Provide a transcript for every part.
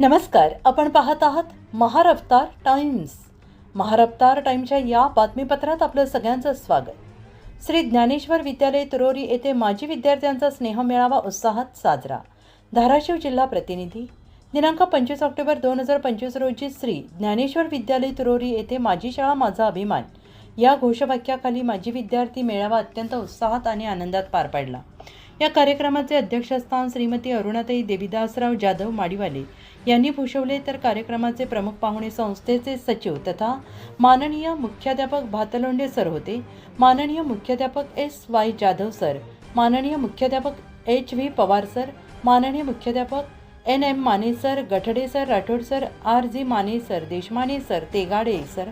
नमस्कार आपण पाहत आहात महारफ्तार टाइम्स. महारफ्तार टाइमच्या या बातमीपत्रात आपलं सगळ्यांचं स्वागत. श्री ज्ञानेश्वर विद्यालय तुरोरी येथे माजी विद्यार्थ्यांचा स्नेहमेळावा उत्साहात साजरा. धाराशिव जिल्हा प्रतिनिधी. दिनांक पंचवीस ऑक्टोबर दोन हजार पंचवीस रोजी श्री ज्ञानेश्वर विद्यालय तुरोरी येथे माझी शाळा माझा अभिमान. या घोषवाक्याखाली माजी विद्यार्थी मेळावा अत्यंत उत्साहात आणि आनंदात पार पाडला. या कार्यक्रमाचे अध्यक्षस्थान श्रीमती अरुणाताई देविदासराव जाधव माडीवाले यांनी भूषवले. तर कार्यक्रमाचे प्रमुख पाहुणे संस्थेचे सचिव तथा माननीय मुख्याध्यापक भातलोंडे सर होते. माननीय मुख्याध्यापक एस वाय जाधव सर माननीय मुख्याध्यापक एच व्ही पवार सर माननीय मुख्याध्यापक N M Mane sir Gathade sir Rathod sir R G Mane sir Deshmane sir Tegade sir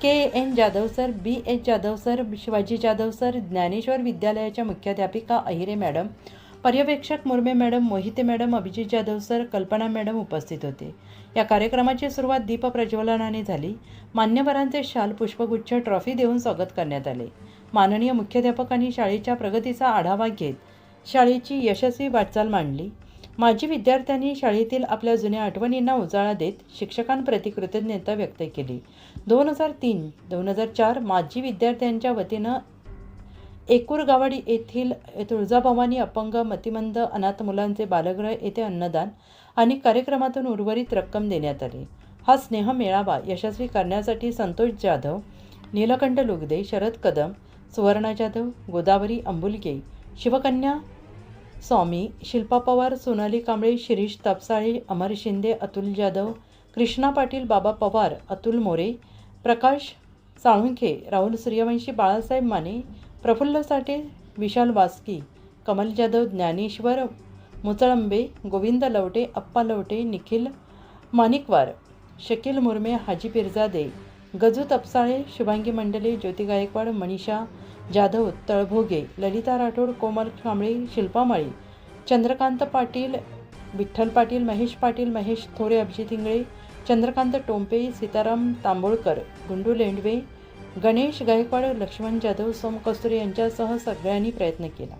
K N Jadhav sir B H Jadhav sir Shivaji Jadhav sir Dnyaneshwar विद्यालयाच्या मुख्याध्यापिका Ahire madam पर्यवेक्षक Murme madam Mohite madam Abhijit Jadhav sir Kalpana madam उपस्थित होते. या कार्यक्रमाची सुरुवात दीपप्रज्वलनाने झाली. मान्यवरांचे शाल पुष्पगुच्छ ट्रॉफी देऊन स्वागत करण्यात आले. माननीय मुख्याध्यापकांनी शाळेच्या प्रगतीचा आढावा घेत शाळेची यशस्वी वाटचाल मांडली. माजी विद्यार्थ्यांनी शाळेतील आपल्या जुन्या आठवणींना उजाळा देत शिक्षकांप्रती कृतज्ञता व्यक्त केली. दोन हजार तीन दोन हजार चार माजी विद्यार्थ्यांच्या वतीनं एकूरगावाडी येथील तुळजाभवानी अपंग मतिमंद अनाथ मुलांचे बालगृह येथे अन्नदान आणि कार्यक्रमातून उर्वरित रक्कम देण्यात आली. हा स्नेह मेळावा यशस्वी करण्यासाठी संतोष जाधव नीलकंठ लुगदे शरद कदम सुवर्णा जाधव गोदावरी अंबुलगे शिवकन्या स्वामी शिल्पा पवार सोनाली कांबळे शिरीष तापसाळे अमर शिंदे अतुल जाधव कृष्णा पाटील बाबा पवार अतुल मोरे प्रकाश साळुंखे राहुल सूर्यवंशी बाळासाहेब माने प्रफुल्ल साठे विशाल वास्की कमल जाधव ज्ञानेश्वर मुचळंबे गोविंद लवटे अप्पा लवटे निखिल माणिकवार शकील मुर्मे हाजी पिरजादे गजू तपसाळे शुभांगी मंडले ज्योती गायकवाड मनीषा जाधव तळभोगे ललिता राठोड कोमल कांबळे शिल्पा माळी चंद्रकांत पाटील विठ्ठल पाटील महेश पाटील महेश थोरे अभिजित इंगळे चंद्रकांत टोंपे सीताराम तांबोळकर गुंडू लेंडवे गणेश गायकवाड लक्ष्मण जाधव सोम कस्तुरे यांच्यासह सगळ्यांनी प्रयत्न केला.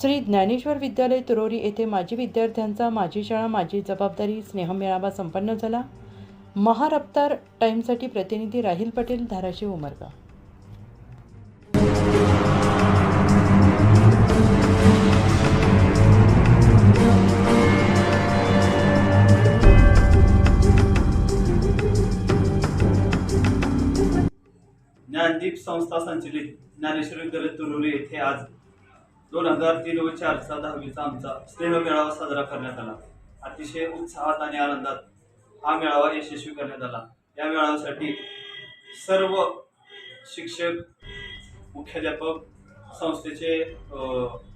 श्री ज्ञानेश्वर विद्यालय तुरोरी येथे माजी विद्यार्थ्यांचा माझी शाळा माझी जबाबदारी स्नेहमेळावा संपन्न झाला. महारफ्तार टाईमसाठी प्रतिनिधी राहिल पटेल धाराशिव उमरगा. संस्था संचलित ज्ञानेश्वर विद्यालय तुरुरी येथे आज दोन हजार तीन व चारचा दहावीचा आमचा स्नेह मेळावा साजरा करण्यात आला. अतिशय उत्साहात आणि आनंदात हा मेळावा यशस्वी करण्यात आला. या मेळाव्यासाठी सर्व शिक्षक मुख्याध्यापक संस्थेचे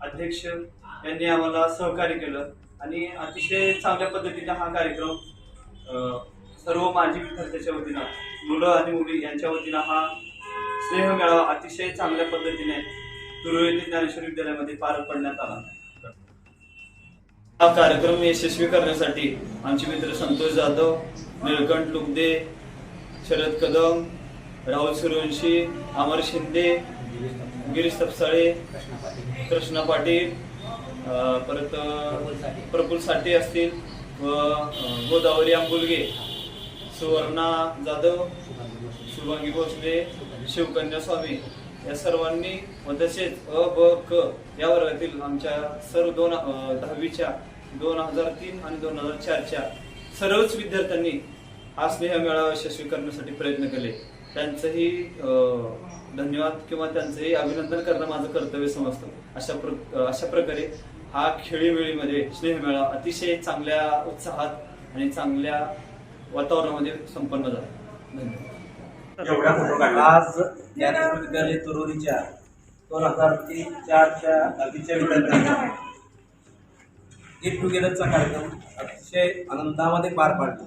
अध्यक्ष यांनी आम्हाला सहकार्य केलं आणि अतिशय चांगल्या पद्धतीने हा कार्यक्रम सर्व माजी विद्यार्थ्याच्या वतीनं मुलं आणि मुली यांच्या वतीनं हा स्नेह मेळावा अतिशय चांगल्या पद्धतीने तुरुळ ज्ञानेश्वर विद्यालयामध्ये पार पडण्यात आला. हा कार्यक्रम यशस्वी करण्यासाठी आमचे मित्र संतोष जाधव निळकंठ लुगदे शरद कदम राहुल सूर्यवंशी अमर शिंदे गिरीश तपसाळे कृष्णा पाटील अं, परत प्रफुल साठे असतील व अं, गोदावरी आंबुलगे सुवर्णा जाधव शुभांगी भोसले शिवकन्या स्वामी या सर्वांनी व तसेच अ ब क या वर्गातील आमच्या सर्व दोन दहावीच्या दोन हजार तीन आणि दोन हजार चारच्या सर्वच विद्यार्थ्यांनी हा स्नेह मेळावा यशस्वी करण्यासाठी प्रयत्न केले. त्यांचंही धन्यवाद किंवा त्यांचंही अभिनंदन करणं माझं कर्तव्य समजतं. अशा प्र अशा प्रकारे हा खेळीमेळीमध्ये स्नेहमेळा अतिशय चांगल्या उत्साहात आणि चांगल्या वातावरणामध्ये संपन्न झाला. धन्यवाद. एवढा फोटो काढला. आज ज्ञानेश्वर विद्यालय तुरुरीच्या दोन हजार तीन चारच्या आधीच्या विद्यार्थ्यांना गेट टुगेदरचा कार्यक्रम अतिशय आनंदामध्ये पार पाडला.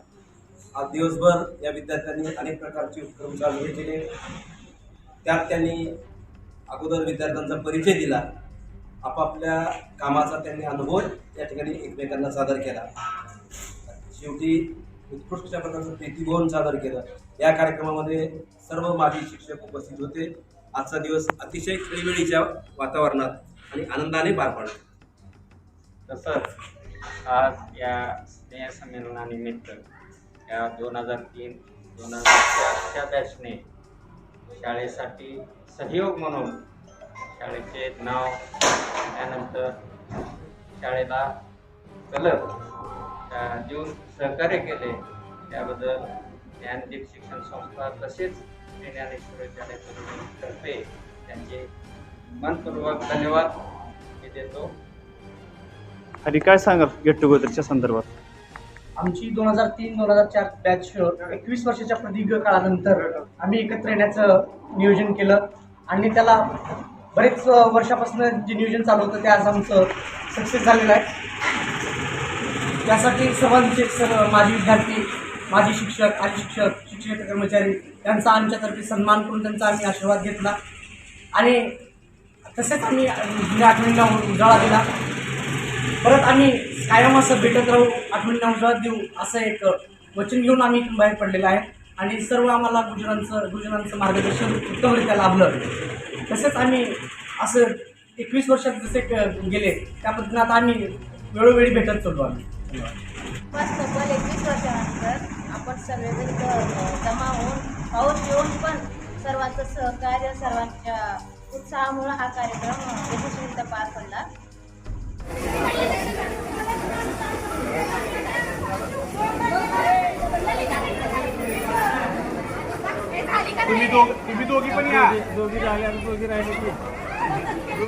आज दिवसभर या विद्यार्थ्यांनी अनेक प्रकारचे उपक्रम चालू केले. त्यात त्यांनी अगोदर विद्यार्थ्यांचा परिचय दिला. आपापल्या कामाचा त्यांनी अनुभव या ठिकाणी एकमेकांना सादर केला. शेवटी उत्कृष्ट प्रकारचं प्रीतिभवन सादर केलं. या कार्यक्रमामध्ये सर्व माजी शिक्षक उपस्थित होते. आजचा दिवस अतिशय खेळीवेळीच्या वातावरणात आणि आनंदाने पार पडला. तसंच आज या स्नेहसंमेलनानिमित्त या दोन हजार तीन दोन हजार चारच्या बॅचने शाळेसाठी सहयोग म्हणून शाळेचे नाव त्यानंतर शाळेला कलर देऊन सहकार्य केले त्याबद्दल ज्ञानदीप शिक्षण संस्था तसेच ज्ञानेश्वर विद्यालय तर्फे त्यांचे मनपूर्वक धन्यवाद. मी देतो. आणि काय सांगाल गेट टुगेदरच्या संदर्भात? आमची दोन हजार तीन दोन हजार चार बॅच एकवीस वर्षाच्या प्रदीर्घ काळानंतर आम्ही एकत्र येण्याचं नियोजन केलं. आणि त्याला बरेच वर्षापासून जे नियोजन चालू होतं ते आज आमचं सक्सेस झालेलं आहे. त्यासाठी सर्वांचे सर्व माजी विद्यार्थी माजी शिक्षक आणि शिक्षक शिक्षक कर्मचारी यांचा आमच्यातर्फे सन्मान करून त्यांचा आम्ही आशीर्वाद घेतला. आणि तसेच आम्ही जुन्या आठवणींना उजाळा दिला. परत आम्ही कायम असं भेटत राहू आठवणींना उजाळा देऊ असं एक वचन घेऊन आम्ही बाहेर पडलेलं आहे. आणि सर्व आम्हाला गुजरांचं गुजरांचं मार्गदर्शन उत्तमरित्या लाभलं. तसेच आम्ही असं एकवीस वर्षात जसे गेले त्या पद्धतीने आता आम्ही वेळोवेळी भेटत चाललो आम्ही. बस तब्बल एकवीस वर्षानंतर आपण सर्वजण इथं जमा होऊन पाऊस येऊन पण सर्वांचं सहकार्य सर्वांच्या उत्साहामुळं हा कार्यक्रम यशस्वीरित्या पार पडला. तुम्ही दोघ तुम्ही दोघी पण या. दोघी राहिल्या दोघी राहिले